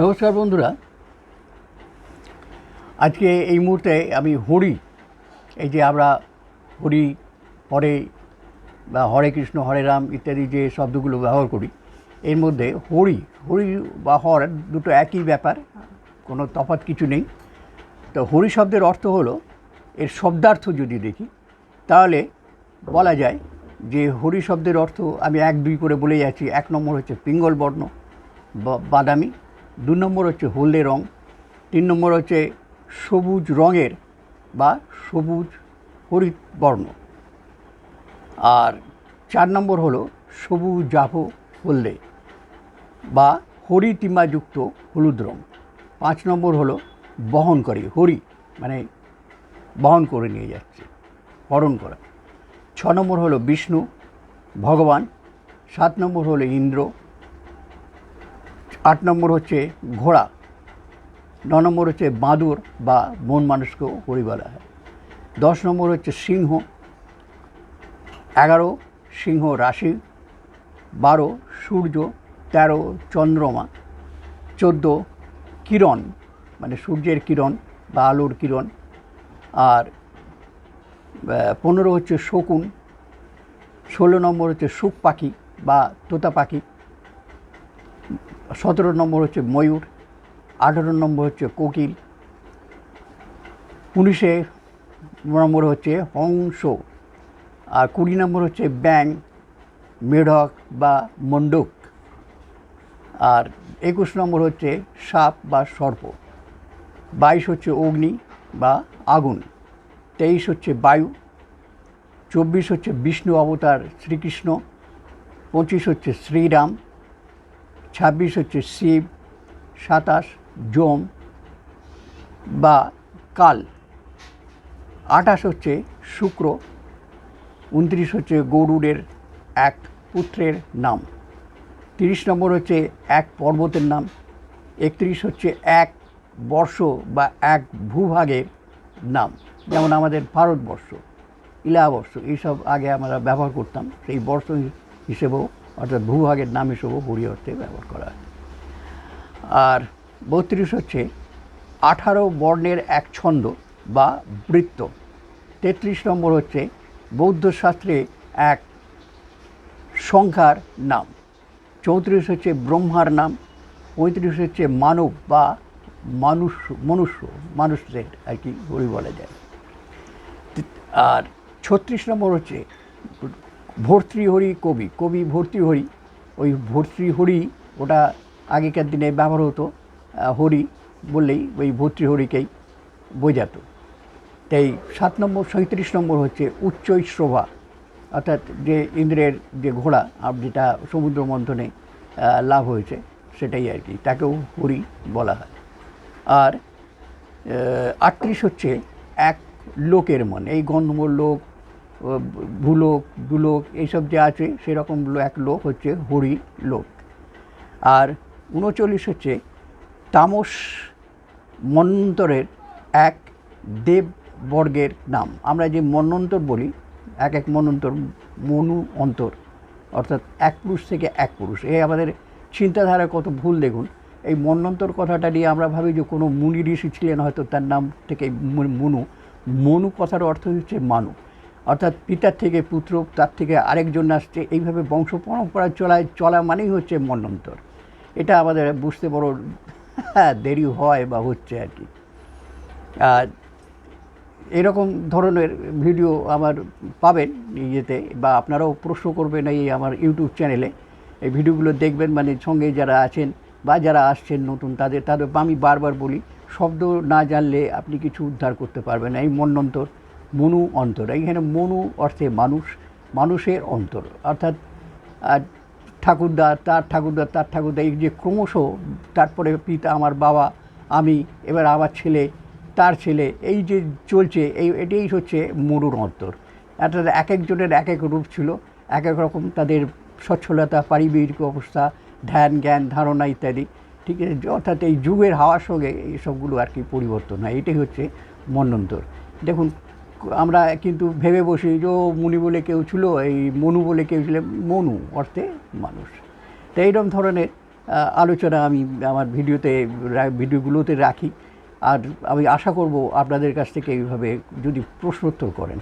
নমস্কার বন্ধুরা। আজকে এই মুহূর্তে আমি হরি এই যে আমরা হরি হরে, বা হরে কৃষ্ণ, হরে রাম ইত্যাদি যে শব্দগুলো ব্যবহার করি, এর মধ্যে হরি হরি বা হর দুটো একই ব্যাপার, কোনো তফাৎ কিছু নেই। তো হরি শব্দের অর্থ হলো, এর শব্দার্থ যদি দেখি, তাহলে বলা যায় যে হরি শব্দের অর্থ আমি এক দুই করে বলে যাচ্ছি, এক নম্বর হচ্ছে পিঙ্গল বর্ণ বাদামি দু নম্বর হচ্ছে হলদে রং, তিন নম্বর হচ্ছে সবুজ রঙের বা সবুজ হরিত বর্ণ। আর চার নম্বর হলো সবুজ জাফো হলদে বা হরিতিমাযুক্ত হলুদ রং। পাঁচ নম্বর হলো বহনকারী, হরি মানে বহন করে নিয়ে যাচ্ছে, হরণ করা। ছ নম্বর হলো বিষ্ণু, ভগবান। সাত নম্বর হলো ইন্দ্র আট নম্বর হচ্ছে ঘোড়া, ন নম্বর হচ্ছে বাঁদর বা বন মানুষকেও হরি বলা হয়। দশ নম্বর হচ্ছে সিংহ, এগারো সিংহ রাশি, বারো সূর্য, তেরো চন্দ্রমা, চোদ্দ কিরণ মানে সূর্যের কিরণ বা আলোর কিরণ, আর পনেরো হচ্ছে শকুন, ষোলো নম্বর হচ্ছে সুখ পাখি বা তোতা পাখি সতেরো নম্বর হচ্ছে ময়ূর, আঠেরো নম্বর হচ্ছে কোকিল, উনিশে নম্বর হচ্ছে হংস, আর কুড়ি নম্বর হচ্ছে ব্যাং, মেঢক বা মণ্ডক আর একুশ নম্বর হচ্ছে সাপ বা সর্প, বাইশ হচ্ছে অগ্নি বা আগুন, তেইশ হচ্ছে বায়ু, চব্বিশ হচ্ছে বিষ্ণু অবতার শ্রীকৃষ্ণ, পঁচিশ হচ্ছে শ্রীরাম ছাব্বিশ হচ্ছে শিব, সাতাশ যম বা কাল, আঠাশ হচ্ছে শুক্র, উনত্রিশ হচ্ছে গরুড়ের এক পুত্রের নাম, তিরিশ নম্বর হচ্ছে এক পর্বতের নাম, একত্রিশ হচ্ছে এক বর্ষ বা এক ভূভাগের নাম, যেমন আমাদের ভারতবর্ষ ইলাবর্ষ এইসব আগে আমরা ব্যবহার করতাম, সেই বর্ষ হিসেবেও অর্থাৎ ভূভাগের নাম হিসেবেও হরি অর্থে ব্যবহার করা হয়। আর বত্রিশ হচ্ছে আঠারো বর্ণের এক ছন্দ বা বৃত্ত। তেত্রিশ নম্বর হচ্ছে বৌদ্ধ শাস্ত্রে এক সংখ্যার নাম। চৌত্রিশ হচ্ছে ব্রহ্মার নাম। পঁয়ত্রিশ হচ্ছে মানব বা মানুষ মনুষ্য, মানুষদের আর কি হরি বলা যায়। আর ছত্রিশ নম্বর হচ্ছে ভর্তৃহরি কবি কবি ভর্তৃহরি। ওই ভর্তৃহরি ওটা আগেকার দিনে ব্যবহার হতো হরি বললেই ওই ভর্তৃহরিকেই বোঝাতো। তাই সাত নম্বর সাঁত্রিশ নম্বর হচ্ছে উচ্চৈশ্রভা অর্থাৎ যে ইন্দ্রের যে ঘোড়া, আর যেটা সমুদ্র মন্থনে লাভ হয়েছে, সেটাই আর কি, তাকেও হরি বলা হয়। আর আটত্রিশ হচ্ছে এক লোকের মন, এই গন্ধমূল লোক ভূলোক, দুলোক এইসব যে আছে, সেরকম এক লোক হচ্ছে হরি লোক। আর উনচল্লিশ হচ্ছে তামস মন্বন্তরের এক দেববর্গের নাম। আমরা যে মন্বন্তর বলি, এক এক মন্বন্তর মনু অন্তর, অর্থাৎ এক পুরুষ থেকে এক পুরুষ। এই আমাদের চিন্তাধারা কত ভুল দেখুন। এই মন্বন্তর কথাটা নিয়ে আমরা ভাবি যে কোনো মুনি ঋষি ছিলেন হয়তো, তার নাম থেকে মনু। মনু কথার অর্থ হচ্ছে মানু। অর্থাৎ পিতার থেকে পুত্র, তার থেকে আরেকজন আসছে। এইভাবে বংশ পরম্পরা চলায়, চলা মানেই হচ্ছে মন্বন্তর এটা আমাদের বুঝতে বড় দেরি হয় বা হচ্ছে আর কি। আর এরকম ধরনের ভিডিও আমার পাবেন ইয়েতে, বা আপনারাও প্রশ্ন করবেন এই আমার ইউটিউব চ্যানেলে। এই ভিডিওগুলো দেখবেন মানে সঙ্গে যারা আছেন বা যারা আসছেন নতুন, তাদের তাদের, আমি বারবার বলি, শব্দ না জানলে আপনি কিছু উদ্ধার করতে পারবেন এই মন্বন্তর মনু অন্তর। এইখানে মনু অর্থে মানুষ, মানুষের অন্তর। অর্থাৎ ঠাকুরদা, তার ঠাকুরদা তার ঠাকুরদা, এই যে ক্রমশ তারপরে পিতা, আমার বাবা, আমি, এবার আমার ছেলে, তার ছেলে, এই যে চলছে, এই, এটাই হচ্ছে মরুর অন্তর। অর্থাৎ এক একজনের এক এক রূপ ছিল, এক এক রকম তাদের সচ্ছলতা, পারিবারিক অবস্থা, ধ্যান, জ্ঞান, ধারণা ইত্যাদি। ঠিক আছে, অর্থাৎ এই যুগের হাওয়ার সঙ্গে এই সবগুলো আর কি পরিবর্তন হয়। এটাই হচ্ছে মন্বন্তর দেখুন আমরা কিন্তু ভেবে বসি যে মুনি বলে কেউ ছিল, এই মনু বলে কেউ ছিল, মনু অর্থে মানুষ। তো এইরকম ধরনের আলোচনা আমি আমার ভিডিওতে ভিডিওগুলোতে রাখি। আর আমি আশা করব আপনাদের কাছ থেকে এইভাবে যদি প্রশ্নোত্তর করেন,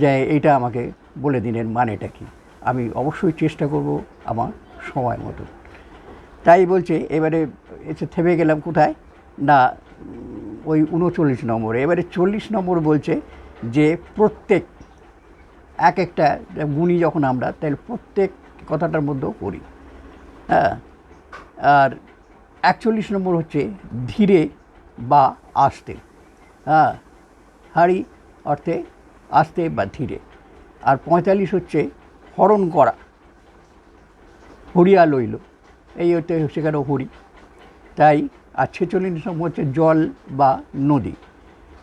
যে এটা আমাকে বলে দিনের মানেটা কি? আমি অবশ্যই চেষ্টা করব আমার সময় মতো। তাই বলছে, এবারে এসে থেমে গেলাম কোথায়? না, ওই উনচল্লিশ নম্বরে। এবারে চল্লিশ নম্বর বলছে যে প্রত্যেক, এক একটা গুণী যখন আমরা, তাহলে প্রত্যেক কথাটার মধ্যেও করি। হ্যাঁ? আর একচল্লিশ নম্বর হচ্ছে ধীরে বা আস্তে। হ্যাঁ? হাড়ি অর্থে আস্তে বা ধীরে। আর পঁয়তাল্লিশ হচ্ছে হরণ করা। হরিয়া লইল। এই হচ্ছে সেখানে হরি। তাই আর ছেচল্লিশ নম্বর হচ্ছে জল বা নদী।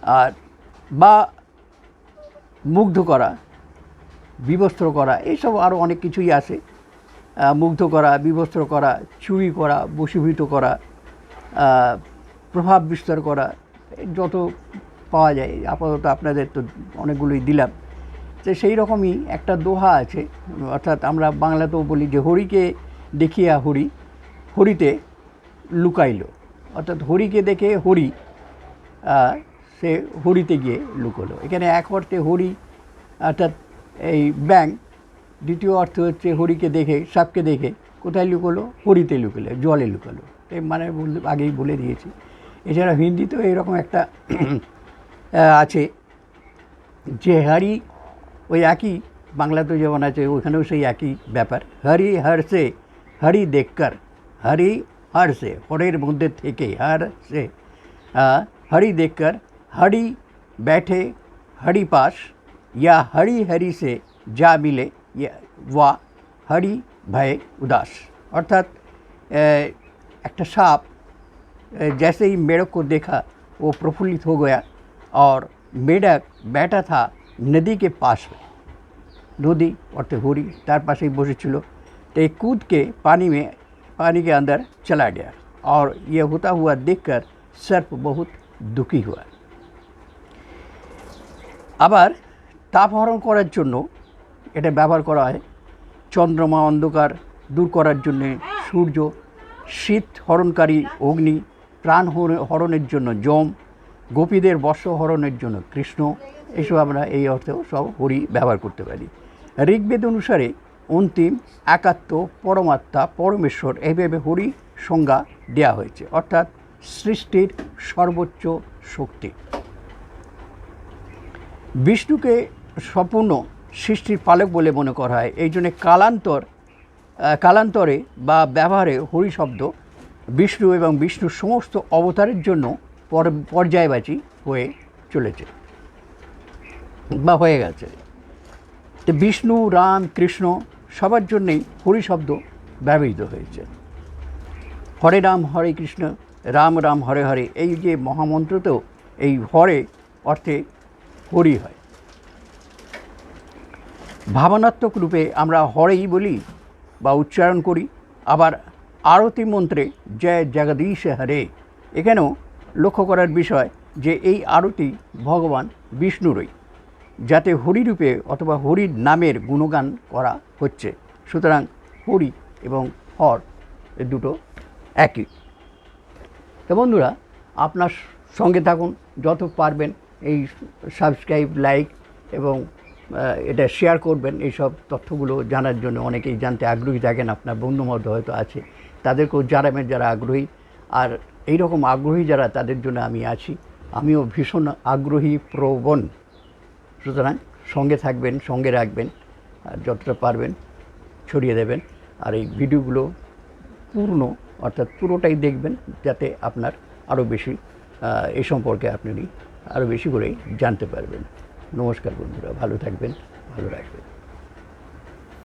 আর বা মুগ্ধ করা, বিবস্ত্র করা, এইসব আরও অনেক কিছুই আছে। মুগ্ধ করা, বিবস্ত্র করা, চুরি করা, বশীভূত করা প্রভাব বিস্তার করা যত পাওয়া যায়, আপাতত আপনাদের তো অনেকগুলোই দিলাম। তো সেই রকমই একটা দোহা আছে, অর্থাৎ আমরা বাংলাতেও বলি যে হরিকে দেখিয়া হরি, হরিতে লুকাইল। অর্থাৎ হরিকে দেখে হরি সে হরিতে গিয়ে লুকোলো। এখানে এক অর্থে হরি অর্থাৎ এই ব্যাং দ্বিতীয় অর্থ হচ্ছে হরিকে দেখে সাপকে দেখে কোথায় লুকোলো? হরিতে লুকোলো জলে লুকোলো। এই মানে আগেই বলে দিয়েছি। এছাড়া হিন্দিতেও এরকম একটা আছে যে হারি ওই একই বাংলাতেও যেমন আছে ওখানেও সেই একই ব্যাপার। হরি হর সে হরি দেখকর হরি হর সে হরের মধ্যে থেকে হর সে। আহ, हरि देखकर हरि बैठे हरि पास या हरि हरि से जा मिले या वा हरि भय उदास अर्थात अ, একটা সাপ अ, जैसे ही मेढक को देखा वो प्रफुल्लित हो गया और मेढक बैठा था नदी के पास में नदी অর্থাৎ হরি তার পাশেই বসেছিল तो एक कूद के पानी में पानी के अंदर चला गया और ये होता हुआ देखकर सर्प बहुत দুঃখী हुआ আবার তাপ হরণ করার জন্য এটা ব্যবহার করা হয়। চন্দ্রমা অন্ধকার দূর করার জন্য সূর্য, শীত হরণকারী অগ্নি, প্রাণ হরণের জন্য যম, গোপীদের বর্ষ হরণের জন্য কৃষ্ণ, এসব আমরা এই অর্থেও সব হরি ব্যবহার করতে পারি। ঋগ্বেদ অনুসারে অন্তিম, একাত্ম, পরমাত্মা, পরমেশ্বর এইভাবে হরি সংজ্ঞা দেওয়া হয়েছে। অর্থাৎ সৃষ্টির সর্বোচ্চ শক্তি। বিষ্ণুকে সম্পূর্ণ সৃষ্টির পালক বলে মনে করা হয়। এই জন্যে কালান্তর কালান্তরে বা ব্যবহারে হরি শব্দ বিষ্ণু এবং বিষ্ণুর সমস্ত অবতারের জন্য পর- পর্যায়বাচী হয়ে চলেছে বা হয়ে গেছে। তো বিষ্ণু, রাম, কৃষ্ণ সবার জন্যেই হরি শব্দ ব্যবহৃত হয়েছে। হরে রাম, হরে কৃষ্ণ, রাম রাম, হরে হরে এই যে মহামন্ত্রতেও এই হরে অর্থে হরি হয়। ভাবনাত্মক রূপে আমরা হরেই বলি বা উচ্চারণ করি। আবার আরতি মন্ত্রে জয় জগদীশ হরে, এখানেও লক্ষ্য করার বিষয় যে এই আরতি ভগবান বিষ্ণুরই, যাতে হরিরূপে অথবা হরির নামের গুণগান করা হচ্ছে। সুতরাং হরি এবং হর এ দুটো একই। তো বন্ধুরা, আপনার সঙ্গে থাকুন, যত পারবেন এই সাবস্ক্রাইব লাইক এবং এটা শেয়ার করবেন। এইসব তথ্যগুলো জানার জন্য অনেকেই জানতে আগ্রহী থাকেন। আপনার বন্ধু মধ্যে হয়তো আছে। তাদেরকেও জানাবেন যারা আগ্রহী। আর এই রকম আগ্রহী যারা, তাদের জন্য আমি আছি। আমিও ভীষণ আগ্রহী, প্রবণ। সুতরাং সঙ্গে থাকবেন, সঙ্গে রাখবেন, আর যতটা পারবেন ছড়িয়ে দেবেন। আর এই ভিডিওগুলো পূর্ণ, অর্থাৎ পুরোটাই দেখবেন, যাতে আপনার আরও বেশি এ সম্পর্কে আপনি আরও বেশি করে জানতে পারবেন। নমস্কার বন্ধুরা ভালো থাকবেন ভালো রাখবেন।